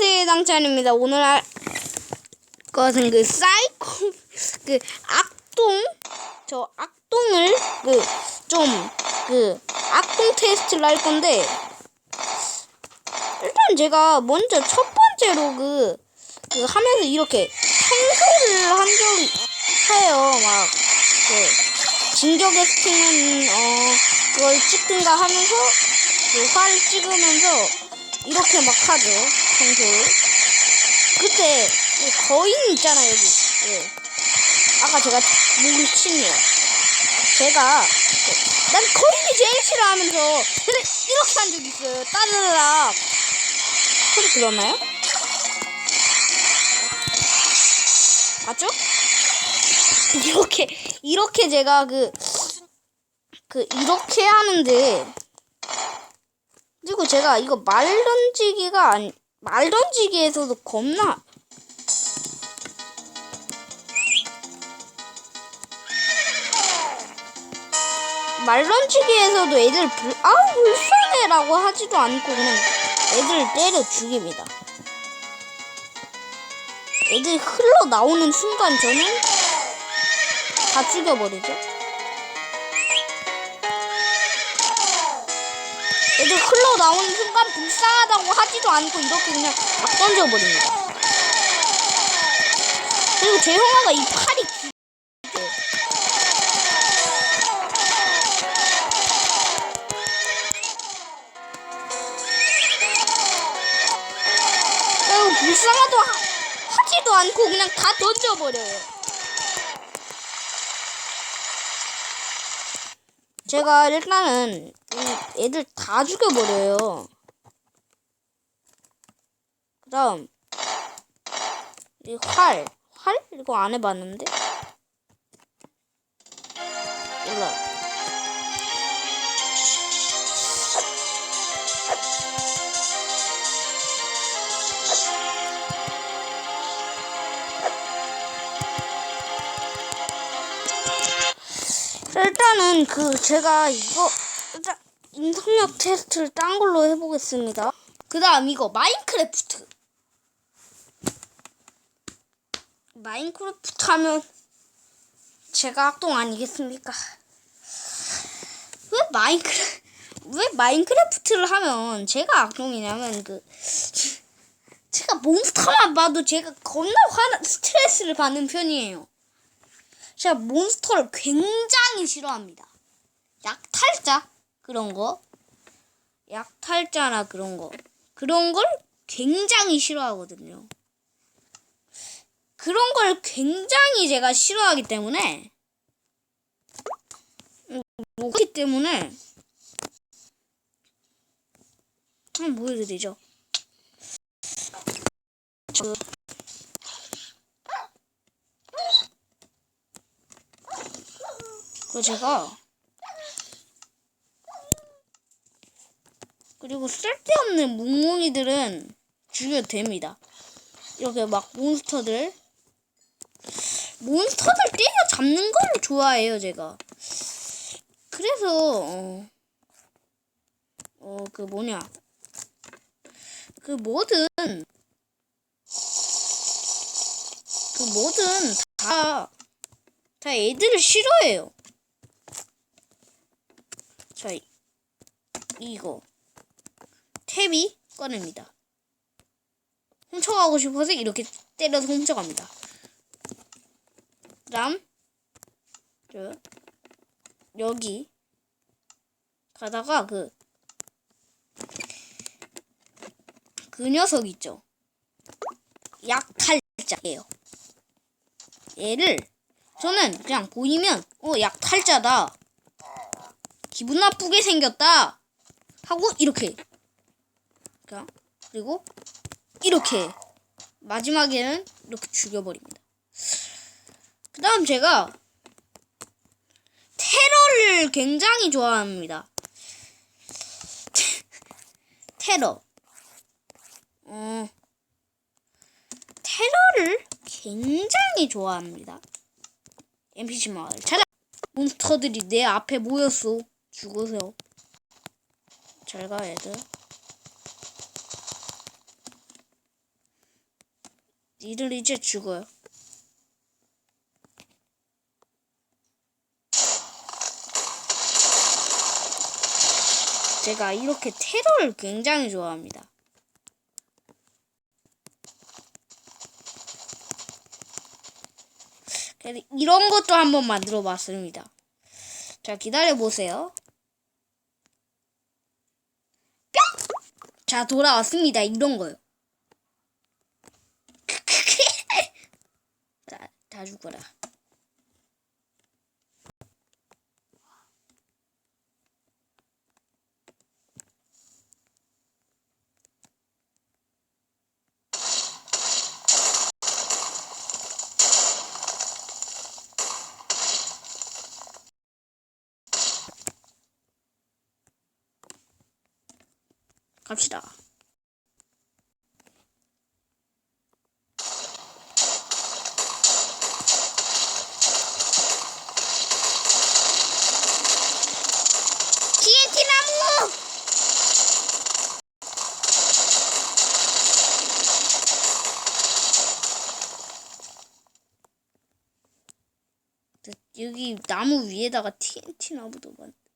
안녕하세요 당찬입니다. 오늘 할 것은 그 사이코 그 악동 저 악동을 그좀그 악동 테스트를 할 건데 일단 제가 먼저 첫 번째로 그, 그 하면서 이렇게 청소를 한 적이 해요. 막 그 진격의 스팅은 어 그걸 찍든가 하면서 그 활을 찍으면서 이렇게 막 하죠 청소를 그때 그 거인 있잖아요 여기 예. 아까 제가 목을 치네요 제가 그, 난 거인이 제일 싫어하면서 근데 이렇게 한 적 있어요 따르락 소리 들었나요? 맞죠? 이렇게 이렇게 제가 그그 이렇게 하는데 그리고 제가 이거 말 던지기가 아니 말 던지기에서도 겁나 말 던지기에서도 애들 불, 아우 불쌍해 라고 하지도 않고 그냥 애들 때려 죽입니다. 애들이 흘러 나오는 순간 저는 다 죽여버리죠. 나오는 순간 불쌍하다고 하지도 않고 이렇게 그냥 막 던져버립니다. 그리고 제 형아가 이 팔이 불쌍하도 하, 하지도 않고 그냥 다 던져버려요. 제가 일단은 이 애들 다 죽여버려요. 그 다음, 이 활. 활? 이거 안 해봤는데? 몰라. 일단은 그 제가 이거 일단 인성력 테스트를 딴 걸로 해보겠습니다. 그 다음 이거 마인크래프트. 마인크래프트 하면 제가 악동 아니겠습니까? 왜 마인크래 왜 마인크래프트를 하면 제가 악동이냐면 그 제가 몬스터만 봐도 제가 겁나 화나 스트레스를 받는 편이에요. 제가 몬스터를 굉장히 싫어합니다. 약탈자 그런 거, 약탈자나 그런 거 그런 걸 굉장히 싫어하거든요. 그런 걸 굉장히 제가 싫어하기 때문에 음, 그렇기 때문에 한번 보여드리죠. 그 그 제가 그리고 쓸데없는 뭉뭉이들은 죽여도 됩니다. 이렇게 막 몬스터들 몬스터들 때려 잡는 걸 좋아해요 제가. 그래서 어, 어 그 뭐냐 그 뭐든 그 뭐든 다 다 애들을 싫어해요. 자, 이- 이거 탭이 꺼냅니다. 훔쳐가고 싶어서 이렇게 때려서 훔쳐갑니다. 그 다음 저 여기 가다가 그 그 녀석 있죠. 약탈자예요. 얘를 저는 그냥 보이면 어 약탈자다. 기분 나쁘게 생겼다 하고 이렇게 그냥 그리고 이렇게 마지막에는 이렇게 죽여버립니다. 그 다음 제가 테러를 굉장히 좋아합니다. 테러. 어, 테러를 굉장히 좋아합니다. NPC 마을 찾아. 몬스터들이 내 앞에 모였어. 죽으세요. 잘 가, 애들. 니들 이제 죽어요. 제가 이렇게 테러를 굉장히 좋아합니다. 이런 것도 한번 만들어 봤습니다. 자, 기다려 보세요. 뿅! 자, 돌아왔습니다. 이런 거요. 다, 다 죽어라. 갑시다. TNT 나무! 여기 나무 위에다가 TNT 나무도 만. 응?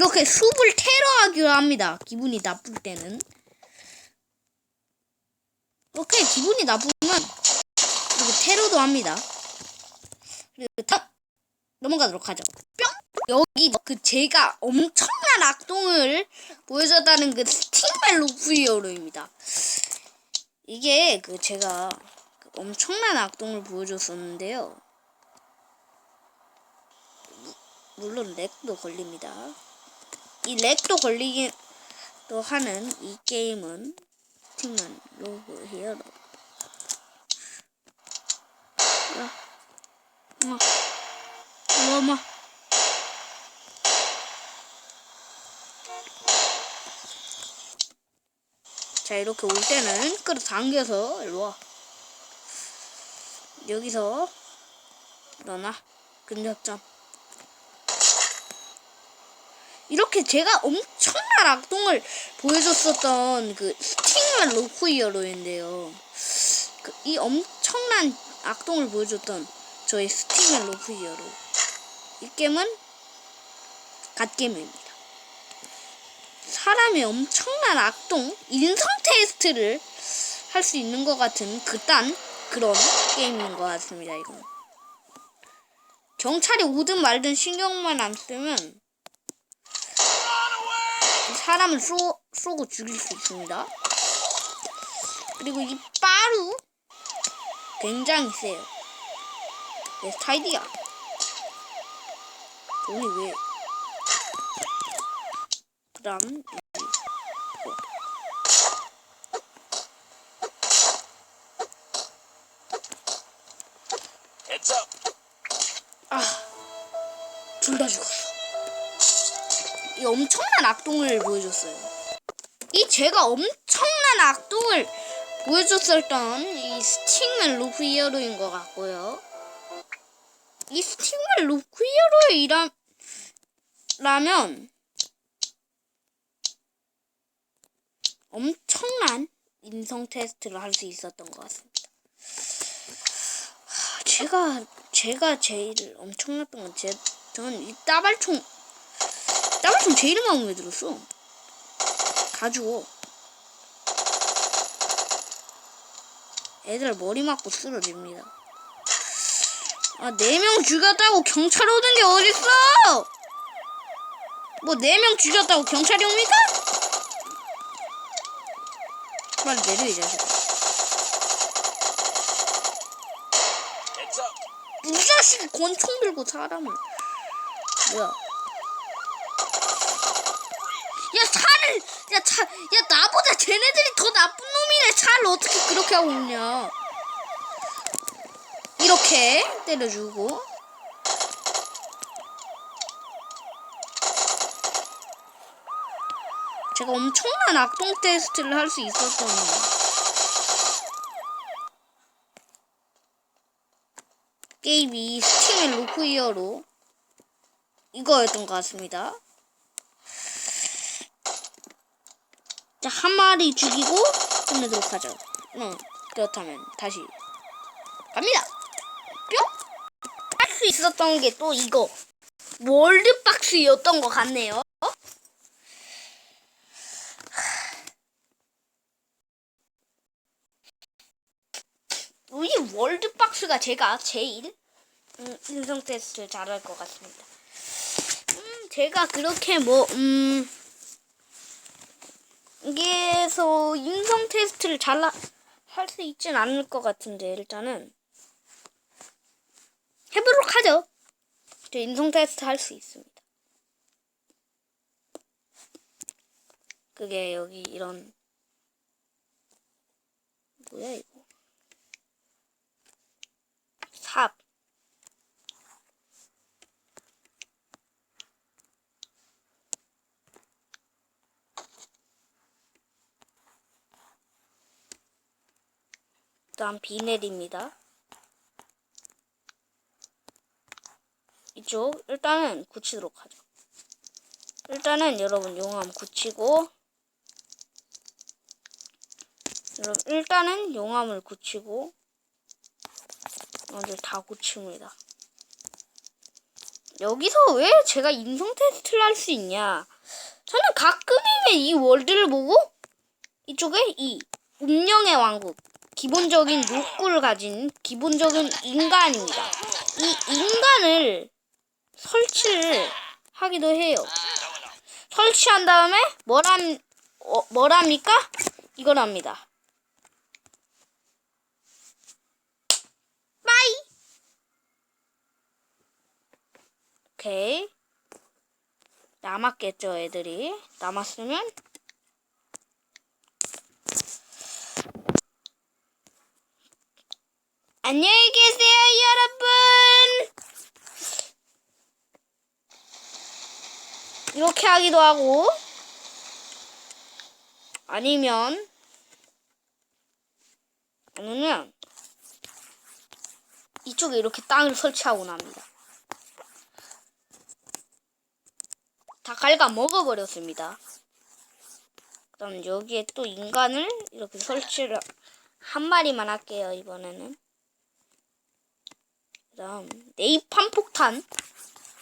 이렇게 숲을 테러하기로 합니다. 기분이 나쁠 때는. 이렇게 기분이 나쁘면 그리고 테러도 합니다. 그리고 다 넘어가도록 하죠. 뿅! 여기 그 제가 엄청난 악동을 보여줬다는 그 스팅멜로 후이어로입니다. 이게 그 제가 그 엄청난 악동을 보여줬었는데요. 물론 렉도 걸립니다. 이 렉도 걸리긴 또 하는 이 게임은 스팅만 로그 히어로. 야, 엄마. 자 이렇게 올 때는 끌어 당겨서 일로 와. 여기서 일어나 근접점. 이렇게 제가 엄청난 악동을 보여줬었던 그 스팅만 로프이어로인데요. 그 이 엄청난 악동을 보여줬던 저의 스팅만 로프이어로. 이 게임은 갓게임입니다. 사람의 엄청난 악동, 인성 테스트를 할 수 있는 것 같은 그딴 그런 게임인 것 같습니다, 이건. 경찰이 오든 말든 신경만 안 쓰면 사람을 쏘, 쏘고 죽일 수 있습니다. 그리고 이 빠루 굉장히 세요. 내 스타일이야. 돈이 왜? 그다음 up. 둘다 죽었어. 이 엄청난 악동을 보여줬어요. 이 제가 엄청난 악동을 보여줬었던 이 스팅맨 루프 히어로인 것 같고요. 이 스팅맨 루프 히어로의 이라, 라면 엄청난 인성 테스트를 할 수 있었던 것 같습니다. 하, 제가 제가 제일 엄청났던 건 제, 저는 이 따발총 따발총 제일 마음에 들었어. 가지고 애들 머리 맞고 쓰러집니다. 아, 네 명 죽였다고 경찰 오는 게 어딨어? 뭐, 네 명 죽였다고 경찰이 옵니까? 빨리 내려, 이 up. 이 자식이 권총 들고 사람을. 뭐야. 야, 차를, 야, 차, 야, 나보다 쟤네들이 더 나쁜 놈이네. 차를 어떻게 그렇게 하고 오냐. 이렇게 때려주고. 제가 엄청난 악동 테스트를 할 수 있었던 게임이 스팀의 로프 이어로 이거였던 것 같습니다. 자, 한 마리 죽이고 끝내도록 하죠. 네, 그렇다면 다시 갑니다. 뿅! 할 수 있었던 게 또 이거 월드박스였던 것 같네요. 이 월드박스가 제가 제일 음, 인성 테스트 잘할 것 같습니다. 음, 제가 그렇게 뭐, 음, 여기에서 인성 테스트를 잘할수 있진 않을 것 같은데, 일단은. 해보도록 하죠. 저 인성 테스트 할 수 있습니다. 그게 여기 이런, 뭐야, 이거. 다음 비넬입니다. 이쪽 일단은 굳히도록 하죠. 일단은 여러분 용암 굳히고 여러분 일단은 용암을 굳히고 먼저 다 굳힙니다. 여기서 왜 제가 인성 테스트를 할 수 있냐? 저는 가끔이면 이 월드를 보고 이쪽에 이 운명의 왕국 기본적인 욕구를 가진 기본적인 인간입니다. 이 인간을 설치를 하기도 해요. 설치한 다음에 뭐람 어, 뭐랍니까? 이거랍니다. 빠이. 오케이. 남았겠죠, 애들이. 남았으면 안녕히 계세요, 여러분. 이렇게 하기도 하고 아니면 아니면 이쪽에 이렇게 땅을 설치하고 납니다. 다 갉아 먹어버렸습니다. 그다음 여기에 또 인간을 이렇게 설치를 한 마리만 할게요 이번에는. 그다음 네이판 폭탄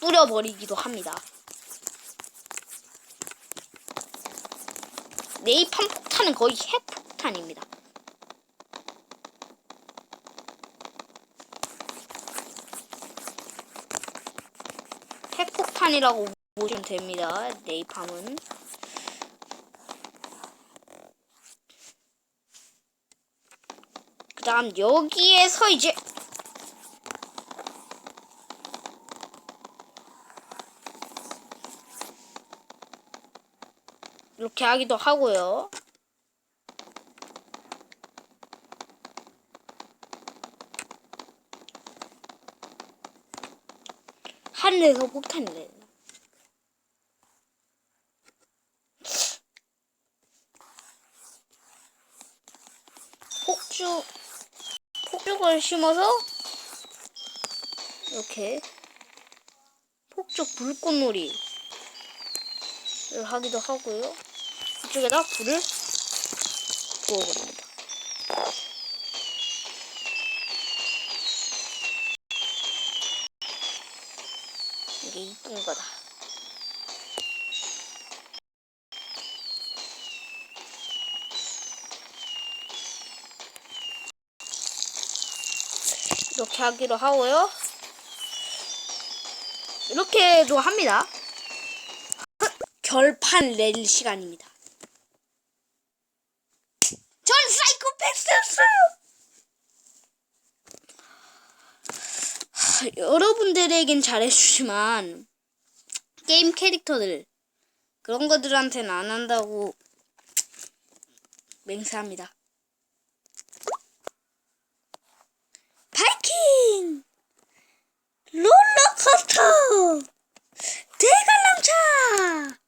뿌려버리기도 합니다. 네이판 폭탄은 거의 핵폭탄입니다. 핵폭탄이라고 보시면 됩니다. 네이팜은. 그 다음 여기에서 이제 이렇게 하기도 하고요. 하늘에서 폭탄이 내려. 폭죽, 폭죽을 심어서 이렇게 폭죽 불꽃놀이 를 하기도 하고요. 이쪽에다 불을 부어버립니다. 이게 이쁜 거다. 이렇게 하기로 하고요. 이렇게도 합니다. 결판 낼 시간입니다. 여러분들에겐 잘해주지만 게임 캐릭터들 그런 것들한테는 안 한다고 맹세합니다. 파이킹! 롤러코스터! 대관람차!